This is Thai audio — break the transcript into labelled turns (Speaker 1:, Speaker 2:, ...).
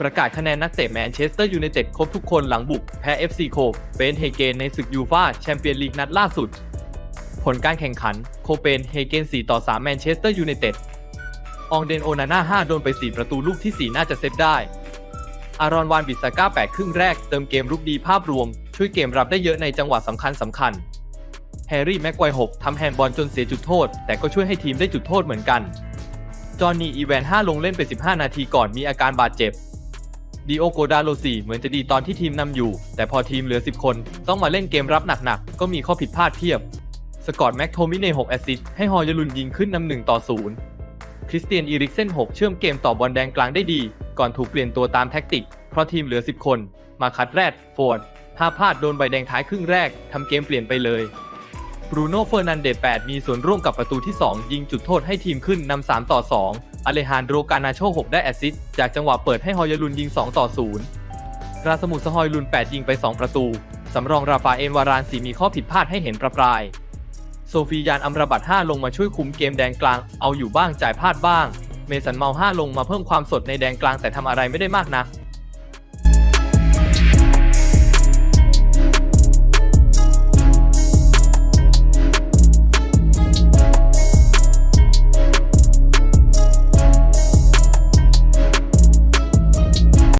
Speaker 1: ประกาศคะแนนนักเตะแมนเชสเตอร์ยูไนเต็ดครบทุกคนหลังบุกแพ้ FC โคเปนเฮเกนในศึกยูฟาแชมเปี้ยนลีกนัดล่าสุด ผลการแข่งขันโคเปนเฮเกน 4 ต่อ 3 แมนเชสเตอร์ยูไนเต็ด อองเดนโอนาน่า 5 โดนไป 4 ประตูลูกที่ 4 น่าจะเซฟได้ อารอนวานบิสซาก้า 8 ครึ่งแรกเติมเกมรุกดีภาพรวม ช่วยเกมรับได้เยอะในจังหวะสำคัญสำคัญ แฮร์รี่แม็กไกวร์6ทำแฮนด์บอลจนเสียจุดโทษ แต่ก็ช่วยให้ทีมได้จุดโทษเหมือนกัน จอห์นนี่อีแวน 5 ลงเล่นไป 15 นาทีก่อนมีอาการบาดเจ็บ ดิโอโกดาโลซีเหมือนจะดีตอนที่ทีมนำอยู่ แต่พอทีมเหลือ 10 คน ต้องมาเล่นเกมรับหนักๆ ก็มีข้อผิดพลาดเพียบ สกอตแม็กโทมิเน่6แอสซิสให้ฮอยลุนยิงขึ้นนำ1ต่อ 0 คริสเตียนอีริกเซน6 เชื่อมเกมต่อบอลแดงกลางได้ดี ก่อนถูกเปลี่ยนตัวตามแท็กติก เพราะทีมเหลือ 10 คน มาคัดแรดโฟร์ดถ้าพลาดโดนใบแดงท้ายครึ่งแรกทำเกมเปลี่ยนไปเลยบรูโน่เฟอร์นันเดส8มีส่วนร่วมกับประตูที่ 2 ยิงจุดโทษให้ทีมขึ้นนำ3ต่อ 2 อเลฮานโดรกานาโช6ได้แอสซิสต์จากจังหวะเปิดให้ฮอยลุนยิง 2 ต่อ 0 ราสมุสฮอยลุน 8 ยิงไป 2 ประตู สำรองราฟาเอลวารานสีมีข้อผิดพลาดให้เห็นประปราย โซฟียานอัมราบัต5ลงมาช่วยคุมเกมแดงกลาง เอาอยู่บ้างจ่ายพลาดบ้าง เมสันเมา5ลงมาเพิ่มความสดในแดงกลางแต่ทำอะไรไม่ได้มากนัก